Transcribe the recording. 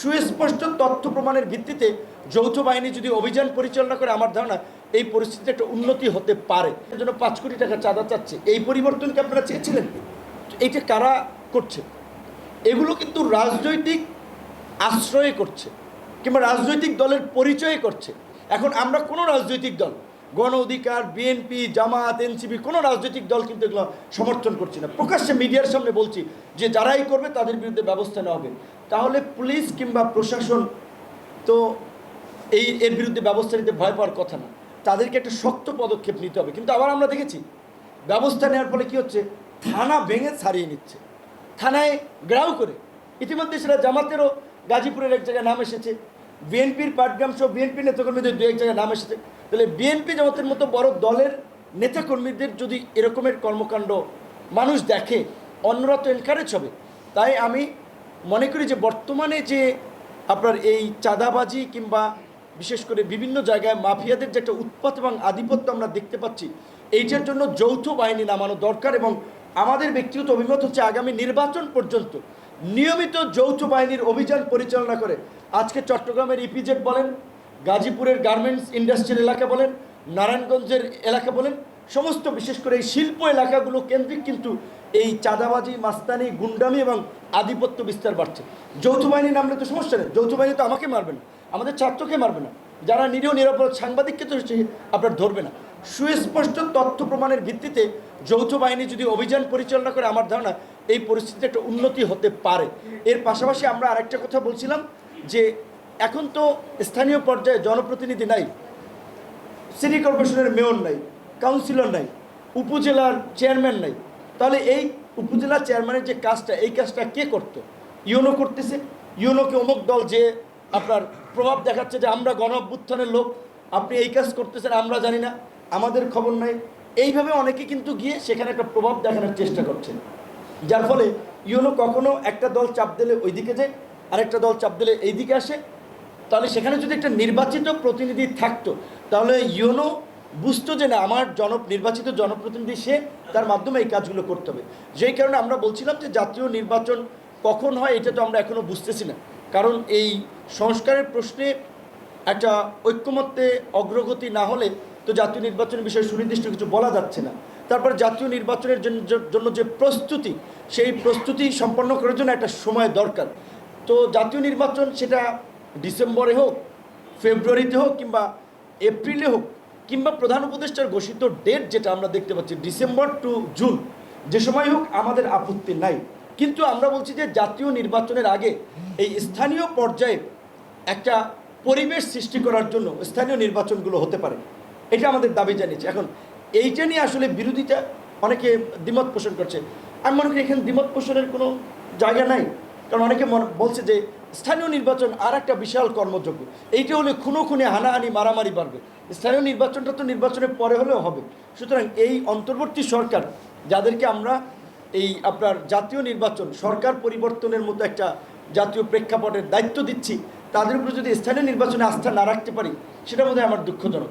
সুস্পষ্ট তথ্য প্রমাণের ভিত্তিতে যৌথ বাহিনী যদি অভিযান পরিচালনা করে, আমার ধারণা এই পরিস্থিতিতে একটা উন্নতি হতে পারে। এর জন্য পাঁচ কোটি টাকা চাঁদা চাচ্ছে। এই পরিবর্তন পরিবর্তনকে আপনারা চেয়েছিলেন? এইটা কারা করছে? এগুলো কিন্তু রাজনৈতিক আশ্রয় করছে কিংবা রাজনৈতিক দলের পরিচয় করছে। এখন আমরা কোনো রাজনৈতিক দল, গণ অধিকার, বিএনপি, জামাত, এনসিপি, কোনো রাজনৈতিক দল কিন্তু এগুলো সমর্থন করছি না। প্রকাশ্যে মিডিয়ার সামনে বলছি যে যারাই করবে তাদের বিরুদ্ধে ব্যবস্থা নেওয়া হবে। তাহলে পুলিশ কিংবা প্রশাসন তো এই এর বিরুদ্ধে ব্যবস্থা নিতে ভয় পাওয়ার কথা না। তাদেরকে একটা শক্ত পদক্ষেপ নিতে হবে। কিন্তু আবার আমরা দেখেছি, ব্যবস্থা নেওয়ার ফলে কী হচ্ছে? থানা ভেঙে ছাড়িয়ে নিচ্ছে। থানায় গ্রাউ করে। ইতিমধ্যে সেটা জামাতেরও গাজীপুরের এক জায়গায় নাম এসেছে। বিএনপির পাটগ্রাম সহ বিএনপি নেতাকর্মীদের দু এক জায়গায় নাম এসেছে। তাহলে বিএনপি জামাতের মতো বড় দলের নেতাকর্মীদের যদি এরকমের কর্মকাণ্ড মানুষ দেখে, অন্যরা তো এনকারেজ হবে। তাই আমি মনে করি যে বর্তমানে যে আপনার এই চাঁদাবাজি কিংবা বিশেষ করে বিভিন্ন জায়গায় মাফিয়াদের যে একটা উৎপাত এবং আধিপত্য আমরা দেখতে পাচ্ছি, এইটার জন্য যৌথ বাহিনী নামানো দরকার এবং আমাদের ব্যক্তিগত অভিমত হচ্ছে আগামী নির্বাচন পর্যন্ত নিয়মিত যৌথ বাহিনীর অভিযান পরিচালনা করে। আজকে চট্টগ্রামের ইপিজেড বলেন, গাজীপুরের গার্মেন্টস ইন্ডাস্ট্রিয়াল এলাকা বলেন, নারায়ণগঞ্জের এলাকা বলেন সমস্ত বিশেষ করে এই শিল্প এলাকাগুলো কেন্দ্রিক কিন্তু এই চাঁদাবাজি, মাস্তানি, গুন্ডামি এবং আধিপত্য বিস্তার বাড়ছে। যৌথ বাহিনী নামলে তো সমস্যা নেই। যৌথ বাহিনী তো আমাকে মারবে না। আমাদের ছাত্রকে মারবে না। যারা নিরীহ, নিরাপরাধ সাংবাদিককে তো আপনার ধরবে না। সুস্পষ্ট তথ্য প্রমাণের ভিত্তিতে যৌথ বাহিনী যদি অভিযান পরিচালনা করে, আমার ধারণা এই পরিস্থিতিতে একটা উন্নতি হতে পারে। এর পাশাপাশি আমরা আরেকটা কথা বলছিলাম যে এখন তো স্থানীয় পর্যায়ে জনপ্রতিনিধি নাই, সিটি কর্পোরেশনের মেয়র নাই। কাউন্সিলর নাই, উপজেলার চেয়ারম্যান নাই। তাহলে এই উপজেলা চেয়ারম্যানের যে কাজটা, এই কাজটা কে করত? ইউনো করতেছে। ইউনোকে অমুক দল যে আপনার প্রভাব দেখাচ্ছে যে আমরা গণ অভ্যুত্থানের লোক, আপনি এই কাজ করতেছেন, আমরা জানি না, আমাদের খবর নাই। এইভাবে অনেকে কিন্তু গিয়ে সেখানে একটা প্রভাব দেখানোর চেষ্টা করছেন। যার ফলে ইউনো কখনো একটা দল চাপ দিলে ওইদিকে যায়, আরেকটা দল চাপ দিলে এইদিকে আসে। তাহলে সেখানে যদি একটা নির্বাচিত প্রতিনিধি থাকতো, তাহলে ইউনো বুঝতো যে না, আমার জন নির্বাচিত জনপ্রতিনিধি সে, তার মাধ্যমে এই কাজগুলো করতে হবে। যেই কারণে আমরা বলছিলাম যে জাতীয় নির্বাচন কখন হয়, এটা তো আমরা এখনও বুঝতেছি না। কারণ এই সংস্কারের প্রশ্নে একটা ঐক্যমত্যে অগ্রগতি না হলে তো জাতীয় নির্বাচনের বিষয়ে সুনির্দিষ্ট কিছু বলা যাচ্ছে না। তারপর জাতীয় নির্বাচনের জন্য যে প্রস্তুতি, সেই প্রস্তুতি সম্পন্ন করার জন্য একটা সময় দরকার। তো জাতীয় নির্বাচন সেটা ডিসেম্বরে হোক, ফেব্রুয়ারিতে হোক কিংবা এপ্রিলে হোক কিংবা প্রধান উপদেষ্টার ঘোষিত ডেট যেটা আমরা দেখতে পাচ্ছি ডিসেম্বর টু জুন যে সময় হোক আমাদের আপত্তি নাই। কিন্তু আমরা বলছি যে জাতীয় নির্বাচনের আগে এই স্থানীয় পর্যায়ে একটা পরিবেশ সৃষ্টি করার জন্য স্থানীয় নির্বাচনগুলো হতে পারে। এটা আমাদের দাবি জানিয়েছে। এখন এইটা নিয়ে আসলে বিরোধিতা অনেকে দ্বিমত পোষণ করছে। আমি মনে করি এখানে দ্বিমত পোষণের কোনো জায়গা নাই। কারণ অনেকে বলছে যে স্থানীয় নির্বাচন আর একটা বিশাল কর্মযোগ্য এইটা হলে খুনো খুনে হানাহানি মারামারি বাড়বে। স্থানীয় নির্বাচনটা তো নির্বাচনের পরে হলেও হবে। সুতরাং এই অন্তর্বর্তী সরকার, যাদেরকে আমরা এই আপনার জাতীয় নির্বাচন, সরকার পরিবর্তনের মতো একটা জাতীয় প্রেক্ষাপটের দায়িত্ব দিচ্ছি, তাদের উপর যদি স্থানীয় নির্বাচনে আস্থা না রাখতে পারি, সেটা বোধহয় আমার দুঃখজনক।